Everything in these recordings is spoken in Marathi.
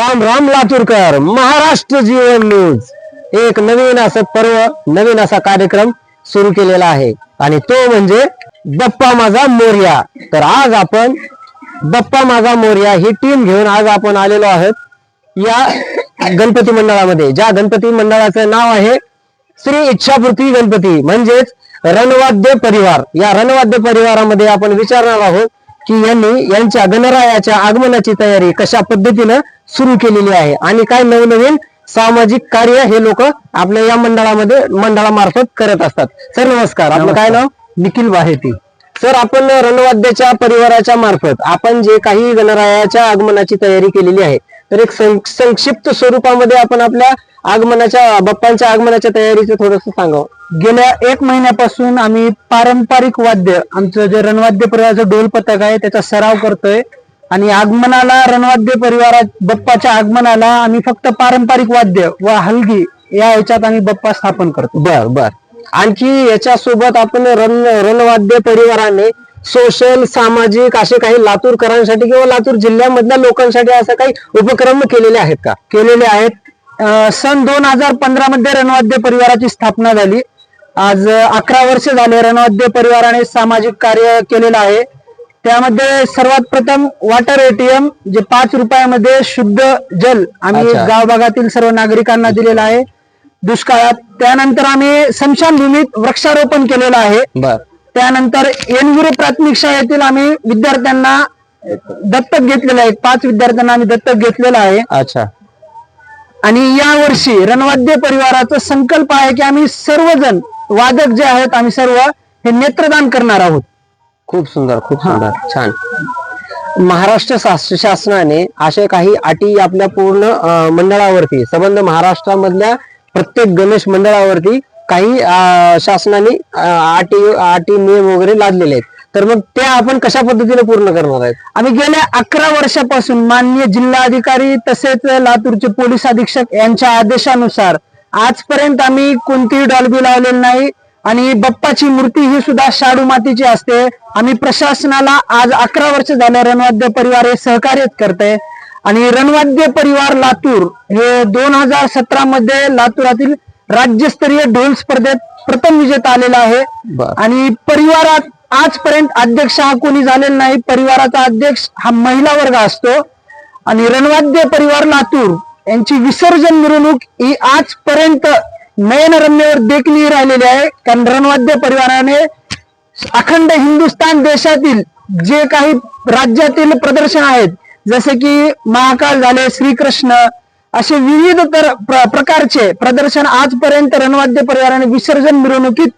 राम राम लातूरकर महाराष्ट्र जीवन न्यूज. एक नवीन असं पर्व नवीन असा कार्यक्रम सुरू केलेला आहे. आणि तो म्हणजे बप्पा माझा मोर्या. तर आज आपण बप्पा माझा मोर्या ही टीम घेऊन आज आपण आलेलो आहोत या गणपती मंडळामध्ये. ज्या गणपती मंडळाचं नाव आहे श्री इच्छापूर्ती गणपती म्हणजेच रणवाद्य परिवार. या रणवाद्य परिवारामध्ये आपण विचारणार आहोत की यांनी यांच्या गणरायाच्या आगमनाची तयारी कशा पद्धतीनं सुरू केलेली आहे? आणि काय नवनवीन सामाजिक कार्य हे लोक आपल्या या मंडळामध्ये मंडळामार्फत करत असतात. सर नमस्कार. आपलं काय नाव? निखिल बाहेती. सर आपण रणवाद्याच्या परिवाराच्या मार्फत आपण जे काही गणरायाच्या आगमनाची तयारी केलेली आहे तर एक संक्षिप्त स्वरूपामध्ये आपण आपल्या आगमनाच्या बाप्पांच्या आगमनाच्या तयारीचं थोडस सांगावं. गेल्या एक महिन्यापासून आम्ही पारंपरिक वाद्य आमचं जे रणवाद्य परिवाराचं डोल पथक आहे त्याचा सराव करतोय. आणि आगमनाला रणवाद्य परिवारात बप्पाच्या आगमनाला आम्ही फक्त पारंपरिक वाद्य व हलगी या ह्याच्यात आम्ही बप्पा स्थापन करतो. बर बर. आणखी याच्यासोबत आपण रण रणवाद्य परिवाराने सोशल सामाजिक असे काही लातूरकरांसाठी किंवा लातूर जिल्ह्यामधल्या लोकांसाठी असं काही उपक्रम केलेले आहेत का? केलेले आहेत. सन दोन हजार पंधरा मध्ये रणवाद्य परिवाराची स्थापना झाली. आज अकरा वर्ष झाले रणवाद्य परिवाराने सामाजिक कार्य केलेलं आहे. त्यामध्ये सर्वात प्रथम वॉटर एटीएम जे पाच रुपयामध्ये शुद्ध जल आम्ही. गाव भागातील सर्व नागरिकांना दिलेलं आहे. दुष्काळात. त्यानंतर आम्ही स्मशानभूमीत वृक्षारोपण केलेलं आहे. त्यानंतर एनगिरी प्राथमिक शाळेतील आम्ही विद्यार्थ्यांना दत्तक घेतलेलं आहे. पाच विद्यार्थ्यांना आम्ही दत्तक घेतलेलं आहे. अच्छा. आणि या वर्षी रणवाद्य परिवाराचा संकल्प आहे की आम्ही सर्वजण वादक जे आहेत आम्ही सर्व हे नेत्रदान करणार आहोत. खूप सुंदर खूप सुंदर. छान. महाराष्ट्र शास- शासनाने असे काही अटी आपल्या पूर्ण अं, मंडळावरती संबंध महाराष्ट्रामधल्या प्रत्येक गणेश मंडळावरती काही अं, शासनाने अं, अटी अटी नियम वगैरे लादलेले आहेत. तर मग त्या आपण कशा पद्धतीने पूर्ण करणार आहेत? आम्ही गेल्या अकरा वर्षापासून माननीय जिल्हाधिकारी तसेच लातूरचे पोलीस अधीक्षक यांच्या आदेशानुसार आजपर्यंत आम्ही कोणतीही डॉल्बी लावलेली नाही आणि बप्पाची मूर्ती ही सुद्धा शाडू मातीची असते. आम्ही प्रशासनाला आज अकरा वर्ष झाले रणवाद्य परिवार हे सहकार्य करते आणि रणवाद्य परिवार लातूर हे दोन हजार सतरा मध्ये लातूरातील राज्यस्तरीय ढोल स्पर्धेत प्रथम विजेता आलेला आहे. आणि परिवारात आजपर्यंत अध्यक्ष हा कोणी झालेला नाही. परिवाराचा अध्यक्ष हा महिला वर्ग असतो. आणि रणवाद्य परिवार लातूर यांची विसर्जन मिरवणूक ही आजपर्यंत नयनरम्यवर देखणी राहिलेली आहे. कारण रणवाद्य परिवाराने अखंड हिंदुस्थान देशातील जे काही राज्यातील प्रदर्शन आहेत जसे की महाकाल झाले श्रीकृष्ण असे विविध तर प्र- प्रकारचे प्रदर्शन आजपर्यंत रणवाद्य परिवाराने विसर्जन मिरवणुकीत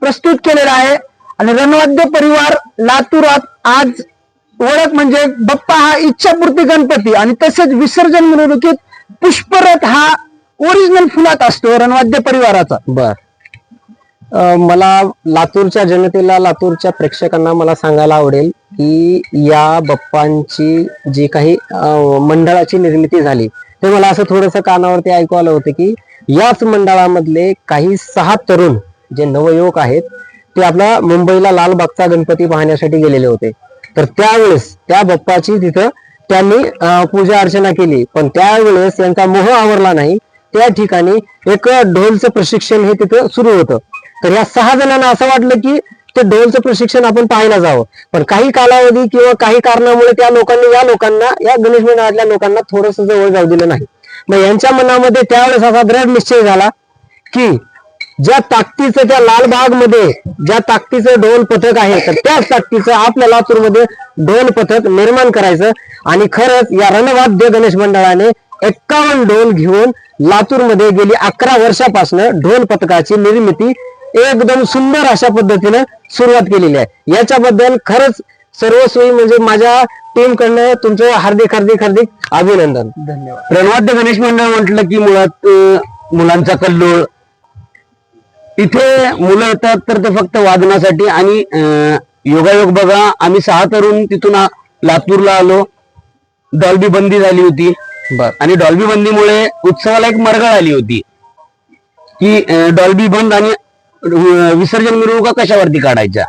प्रस्तुत केलेलं आहे. आणि रणवाद्य परिवार लातूरात आज ओळख म्हणजे बप्पा हा इच्छापूर्ती गणपती आणि तसेच विसर्जन मिरवणुकीत पुष्परथ हा ओरिजिनल फुलात असतो रणवाद्य परिवाराचा. बर. मला लातूरच्या जनतेला लातूरच्या प्रेक्षकांना मला सांगायला आवडेल की या बप्पांची जी काही मंडळाची निर्मिती झाली ते मला असं थोडस कानावरती ऐकू आलं होतं की याच मंडळामधले काही सहा तरुण जे नवयुवक आहेत ते आपला मुंबईला लालबागचा गणपती पाहण्यासाठी गेलेले होते. तर त्यावेळेस त्या बाप्पाची तिथं त्यांनी पूजा अर्चना केली. पण त्यावेळेस त्यांचा मोह आवरला नाही. त्या ठिकाणी एक ढोलचं प्रशिक्षण हे तिथं सुरू होतं. तर या सहा जणांना असं वाटलं की ते ढोलचं प्रशिक्षण आपण पाहायला जावं. पण काही कालावधी किंवा काही कारणामुळे त्या लोकांनी या लोकांना या गणेश मंडळातल्या लोकांना थोडस जवळ जाऊ दिलं नाही. मग यांच्या मनामध्ये त्यावेळेस असा दृढ निश्चय झाला की ज्या ताकदीचं त्या लालबागमध्ये ज्या ताकदीचं ढोल पथक आहे तर त्याच ताकदीचं आपल्या लातूरमध्ये ढोल पथक निर्माण करायचं. आणि खरंच या रणवाद्य गणेश मंडळाने एक्कावन्न ढोल घेऊन लातूरमध्ये गेली अकरा वर्षापासून ढोल पथकाची निर्मिती एकदम सुंदर अशा पद्धतीनं सुरुवात केलेली आहे. याच्याबद्दल खरंच सर्वस्वी म्हणजे माझ्या टीम कडनं तुमचं हार्दिक हार्दिक हार्दिक अभिनंदन. धन्यवाद. रणवाद्य गणेश मंडळ म्हटलं की मुळात मुलांचा कल्लोळ इथे मुलं येतात तर ते फक्त वादनासाठी आणि योगायोग बघा. आम्ही सहा तरुण तिथून लातूरला आलो. डॉल्बी बंदी झाली होती. आणि डॉल्बी बंदीमुळे उत्सवाला एक मरगळ आली होती. की डॉल्बी बंद आणि विसर्जन मिरवणुका कशावरती काढायच्या?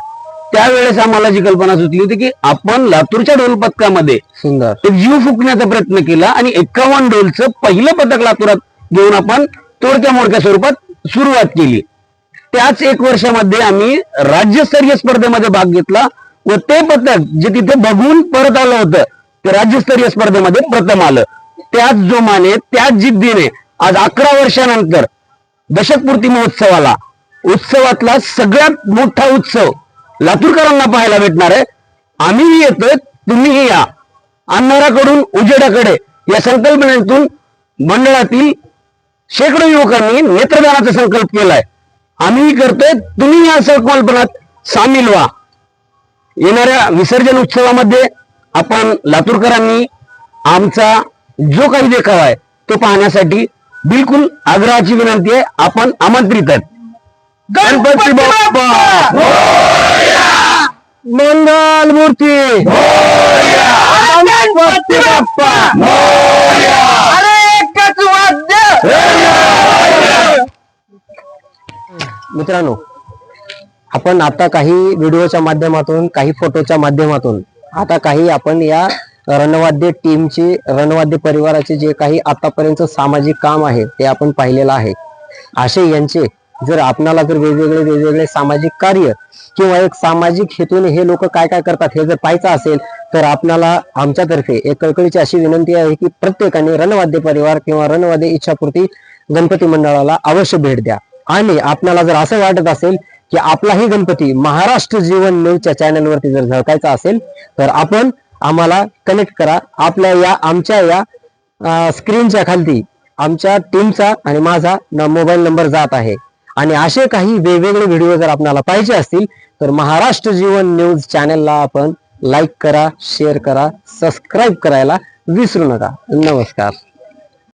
त्यावेळेस आम्हाला जी कल्पना सुचली होती की आपण लातूरच्या ढोल पथकामध्ये सुंदर. एक जीव फुकण्याचा प्रयत्न केला आणि एकावन्न डोलचं पहिलं पथक लातूरात घेऊन आपण तोडक्या मोडक्या स्वरूपात सुरुवात केली. त्याच एक वर्षामध्ये आम्ही राज्यस्तरीय स्पर्धेमध्ये भाग घेतला व ते पथक जे तिथे बघून परत आलं होतं ते राज्यस्तरीय स्पर्धेमध्ये प्रथम आलं. त्याच जोमाने त्याच जिद्दीने आज अकरा वर्षानंतर दशकपूर्ती महोत्सवाला उत्सवातला सगळ्यात मोठा उत्सव लातूरकरांना पाहायला भेटणार आहे. आम्हीही येतोय तुम्हीही या. अंधाराकडून उजेडाकडे या संकल्पनेतून मंडळातील शेकडो युवकांनी नेत्रदानाचा संकल्प केलाय. आम्ही करतोय तुम्ही या संकल्पनात सामील व्हा. येणाऱ्या विसर्जन उत्सवामध्ये आपण लातूरकरांनी आमचा जो काही देखावा आहे तो पाहण्यासाठी बिलकुल आग्रहाची विनंती आहे आपण आमंत्रित आहेत. गणपती बाप्पा! मंगल मूर्ती! गणपती बाप्पा! अरे एकच वाद्य! मित्रांनो आपण आता काही व्हिडिओच्या माध्यमातून काही फोटोच्या माध्यमातून आता काही आपण या रणवाद्य टीमची रणवाद्य परिवाराचे जे काही आतापर्यंत सामाजिक काम आहे ते आपण पाहिलेलं आहे. असे यांचे जर आपणाला जर वेगवेगळे वेगवेगळे सामाजिक कार्य किंवा एक सामाजिक हेतूने हे लोक काय काय करतात हे जर पाहायचं असेल तर आपणाला आमच्यातर्फे एक कळकळीची अशी विनंती आहे की प्रत्येकाने रणवाद्य परिवार किंवा रणवाद्य इच्छापूर्ती गणपती मंडळाला अवश्य भेट द्या. आणि आपल्याला जर असं वाटत असेल की आपलाही गणपती महाराष्ट्र जीवन न्यूजच्या चॅनलवरती जर झळकायचा असेल तर आपण आम्हाला कनेक्ट करा. आपल्या या आमच्या या स्क्रीनच्या खालती आमच्या टीमचा आणि माझा मोबाईल नंबर जात आहे. आणि असे काही वेगवेगळे व्हिडिओ जर आपल्याला पाहिजे असतील तर महाराष्ट्र जीवन न्यूज चॅनलला आपण लाईक करा शेअर करा सबस्क्राईब करायला विसरू नका. नमस्कार.